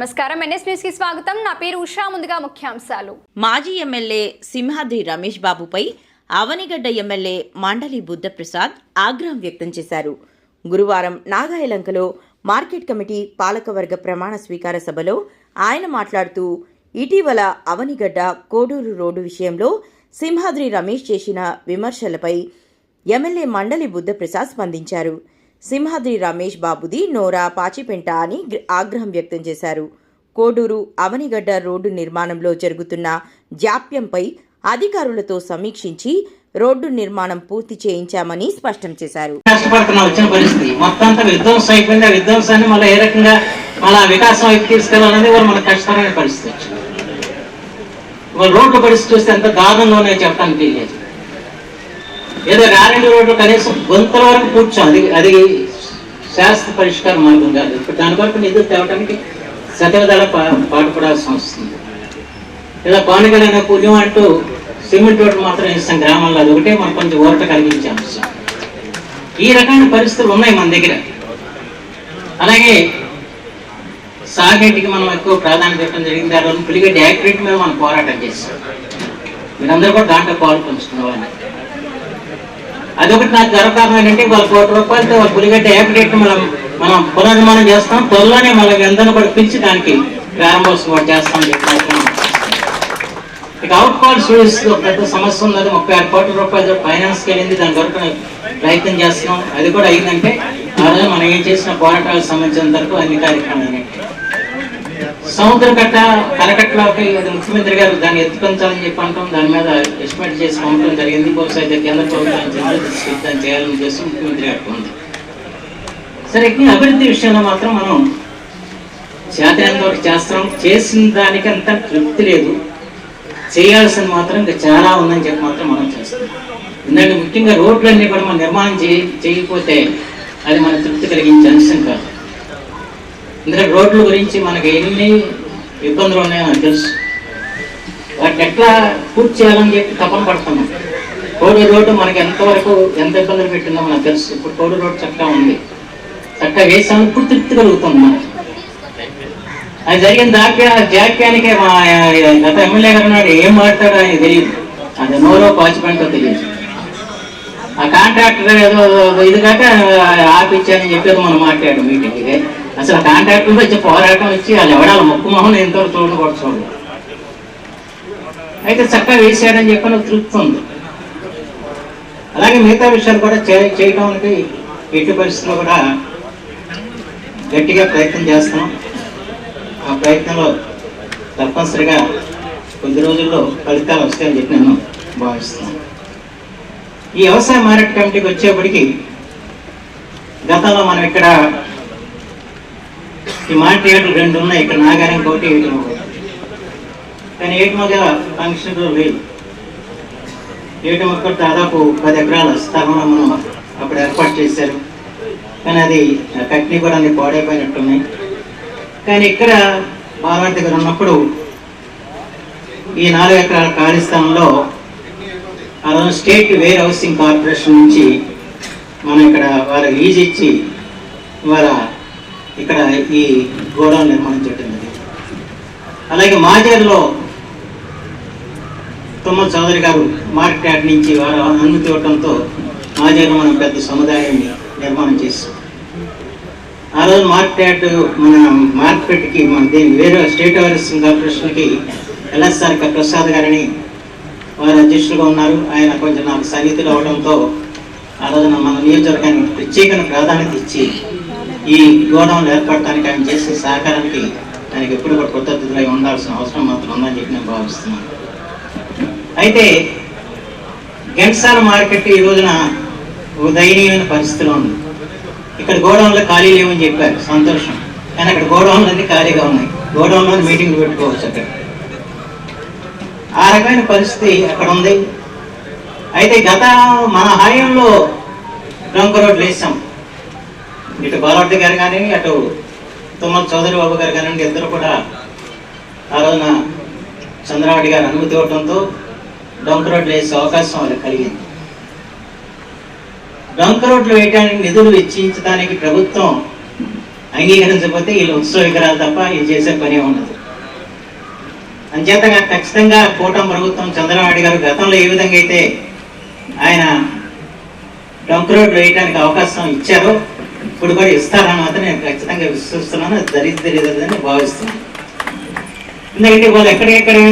నమస్కారం. ఎన్ఎస్ న్యూస్కి స్వాగతం. నా పేరు ఉషా. ముందుగా ముఖ్యాంశాలు. మాజీ ఎమ్మెల్యే సింహాద్రి రమేష్ బాబుపై అవనిగడ్డ ఎమ్మెల్యే మండలి బుద్ధప్రసాద్ ఆగ్రహం వ్యక్తం చేశారు. గురువారం నాగాయలంకలో మార్కెట్ కమిటీ పాలకవర్గ ప్రమాణ స్వీకార సభలో ఆయన మాట్లాడుతూ ఇటీవల అవనిగడ్డ కోడూరు రోడ్డు విషయంలో సింహాద్రి రమేష్ చేసిన విమర్శలపై ఎమ్మెల్యే మండలి బుద్ధప్రసాద్ స్పందించారు. సింహాద్రి రమేష్ బాబుది నోరా పాచిపెంట అని ఆగ్రహం వ్యక్తం చేశారు. కోడూరు అవనిగడ్డ రోడ్డు నిర్మాణంలో జరుగుతున్న జాప్యంపై అధికారులతో సమీక్షించి రోడ్డు నిర్మాణం పూర్తి చేయించామని స్పష్టం చేశారు. కష్టపడుతున్నాం వచ్చిన పరిస్థితి. మొత్తం అంతా విధ్వంసం అయిపోయింది. ఆ విధ్వంసాన్ని మళ్ళీ ఏ రకంగా మళ్ళీ వికాసం వైపు తీసుకెళ్ళాలనేది వాళ్ళు మనకు కష్టమైన పరిస్థితి వచ్చింది. రోడ్డు పరిస్థితి చూస్తే ఎంత దారుణంలోనే చెప్పడానికి లేదు. ఏదో నారాయణ రోడ్డు కనీసం గొంతుల వరకు కూర్చోం అది అది శాస్త్ర పరిష్కార మార్గం కాదు ఇప్పుడు దాని వరకు నిధులు తేవడానికి పా పాటుపడాల్సి వస్తుంది ఇలా పానగలైన పుణ్యం అంటూ సిమెంట్ రోడ్డు మాత్రం ఇస్తాం గ్రామాల్లో అది ఒకటే మనం కొంచెం ఓరట కలిగించే. అంశం ఈ రకమైన పరిస్థితులు ఉన్నాయి మన దగ్గర. అలాగే సాగేటికి మనం ఎక్కువ ప్రాధాన్యత ఇవ్వడం జరిగింది. దాని రోజు పులిగడ్డి యాక్టివిటీ మీద మనం పోరాటం చేస్తాం. మీరందరూ కూడా దాంట్లో పాలు పంచుకున్న అదొకటి నాకు గర్వకారణం ఏంటంటే వాళ్ళ కోటి రూపాయలతో వాళ్ళ పులిగడ్డ యాక్టివిటీ మనం మనం పునర్నిర్మాణం చేస్తాం. త్వరలోనే మన అందరిని కూడా పిలిచి దానికి ప్రారంభోత్సవం కూడా చేస్తాం ఇక అవుట్ కాల్ స్టూడెంట్స్ పెద్ద సమస్య ఉంది ముప్పై ఆరు కోట్ల రూపాయలు ఫైనాన్స్ వెళ్ళింది. దాని కొరకు ప్రయత్నం చేస్తున్నాం. అది కూడా అయిందంటే ఆ రోజు మనం ఏం చేసిన పోరాటాలకు సంబంధించినంత వరకు అన్ని కార్యక్రమాలు అయినాయి. సముద్ర కట్ట కరకట్టలోకి ముఖ్యమంత్రి గారు దాన్ని ఎత్తుకొంచాలని చెప్పి అంటాం దాని మీద ఎస్టిమేట్ చేసి పంపడం జరిగింది. బహుశా అయితే కేంద్ర ప్రభుత్వం దాన్ని చేయాలని చేసి ముఖ్యమంత్రి గారికి ఉంది. సరే అభివృద్ధి విషయంలో మాత్రం మనం చేతనంత వరకు చేసిన దానికి అంత తృప్తి లేదు. చేయాల్సిన మాత్రం ఇంకా చాలా ఉందని చెప్పి మాత్రం మనం చేస్తాం ఎందుకంటే ముఖ్యంగా రోడ్లన్నీ కూడా మనం నిర్మాణం చేయ చేయకపోతే అది మన తృప్తి కలిగించే అంశం కాదు. ఎందుకంటే రోడ్ల గురించి మనకి ఎన్ని ఇబ్బందులు ఉన్నాయో నాకు తెలుసు. వాటిని ఎట్లా పూర్తి చేయాలని చెప్పి తపన పడుతున్నాం. కోడి రోడ్డు మనకి ఎంతవరకు ఎంత ఇబ్బందులు పెట్టిందో మనకు తెలుసు. ఇప్పుడు కోడి రోడ్డు చక్కగా ఉంది. చక్కగా వేసాము ఇప్పుడు తృప్తి కలుగుతుంది మనకి. అది జరిగిన దాక్యా జాక్యానికే మా గత ఎమ్మెల్యే గారు నాడు ఏం మాట్లాడో ఆయన తెలియదు. అది నోరో పాచిపెంటో తెలియదు. ఆ కాంట్రాక్టర్ ఏదో ఇది కాక ఆపిచ్చారని చెప్పేది మనం మాట్లాడాం మీటింగ్కి. అసలు ఆ కాంట్రాక్టర్ వచ్చి పోరాటం వచ్చి వాళ్ళు ఎవడాలి ముక్కు మొహం ఎంతో చూడడం కూడా చూడదు అయితే చక్కగా వేసాడని చెప్పి నాకు తృప్తి ఉంది. అలాగే మిగతా విషయాలు కూడా చే- చేయడానికి ఎట్టి పరిస్థితుల్లో కూడా గట్టిగా ప్రయత్నం చేస్తాం ఆ ప్రయత్నంలో తప్పనిసరిగా కొద్ది రోజుల్లో ఫలితాలు వస్తాయని చెప్పి నేను భావిస్తున్నాను. ఈ వ్యవసాయ మార్కెట్ కమిటీకి వచ్చేప్పటికి గతంలో మనం ఇక్కడ ఈ మార్కెట్ రెండు ఉన్నాయి ఇక్కడ నాగారం కోటి ఏటిమ కానీ కానీ ఏటిమగ ఫంక్షన్ లేదు ఏటిమ ఒక్కటి దాదాపు పది ఎకరాల స్థలంలో మనం అప్పుడు ఏర్పాటు చేశారు. కానీ అది కట్నీ కూడా అన్ని పాడైపోయినట్టున్నాయి. కానీ ఇక్కడ బాలవాడి దగ్గర ఉన్నప్పుడు ఈ నాలుగు ఎకరాల ఖాళీ స్థలంలో ఆ రోజు స్టేట్ వేర్ హౌసింగ్ కార్పొరేషన్ నుంచి మనం ఇక్కడ వారు లీజ్ ఇచ్చి వాళ్ళ ఇక్కడ ఈ గోడౌన్ నిర్మాణం చేయడం జరిగింది అలాగే మాజేరులో తుమ్మల చౌదరి గారు మార్కెట్ నుంచి వారు అనుమతి ఇవ్వడంతో మాజేరు మనం పెద్ద సముదాయాన్ని నిర్మాణం చేస్తాం ఆ రోజు మార్కెట్ మన మార్కెట్కి మన దీని వేరే స్టేట్ హౌసింగ్ కార్పొరేషన్కి ఎల్ఎస్ఆర్ ప్రసాద్ గారిని వారు అధ్యక్షులుగా ఉన్నారు. ఆయన కొంచెం నాకు సన్నిహితులు అవడంతో ఆ రోజున మన నియోజకవర్గానికి ప్రత్యేక ప్రాధాన్యత ఇచ్చి ఈ గోడౌన్ ఏర్పడటానికి ఆయన చేసే సహకారానికి ఆయనకి ఎప్పుడు కూడా కృతజ్ఞతలై ఉండాల్సిన అవసరం మాత్రం ఉందని చెప్పి నేను భావిస్తున్నాను. అయితే గెంట్సాల మార్కెట్ ఈ రోజున దయనీయమైన పరిస్థితిలో ఉంది. ఇక్కడ గోడౌన్లో ఖాళీ లేవని చెప్పారు. సంతోషం. కానీ అక్కడ గోడౌన్లు అన్ని ఖాళీగా ఉన్నాయి. గోడౌన్లో మీటింగ్ పెట్టుకోవచ్చు అక్కడ. ఆ రకమైన పరిస్థితి అక్కడ ఉంది. అయితే గత మన హాయంలో రంగు రోడ్లు వేసాం ఇటు బాలవర్తి గారు కానీ అటు తుమ్మల చౌదరి బాబు గారు కానివ్వండి ఇద్దరు కూడా ఆ రోజున చంద్రబాబు గారు అనుమతి ఇవ్వడంతో డొంక్ రోడ్లు వేసే అవకాశం వాళ్ళకి కలిగింది. డొంక్ రోడ్లు వేయడానికి నిధులు వెచ్చించడానికి ప్రభుత్వం అంగీకరించకపోతే వీళ్ళు ఉత్సవ విగ్రహాలు తప్ప ఇది చేసే పని ఉండదు అంచేత ఖచ్చితంగా కూటమి ప్రభుత్వం చంద్రబాబు గారు గతంలో ఏ విధంగా అయితే ఆయన డొంక్ రోడ్లు వేయడానికి అవకాశం ఇచ్చారో ఇప్పుడు కూడా ఇస్తారని మాత్రం నేను ఖచ్చితంగా విశ్వస్తున్నాను దరిద్రదని భావిస్తున్నాను. ఎందుకంటే వాళ్ళు ఎక్కడికెక్కడ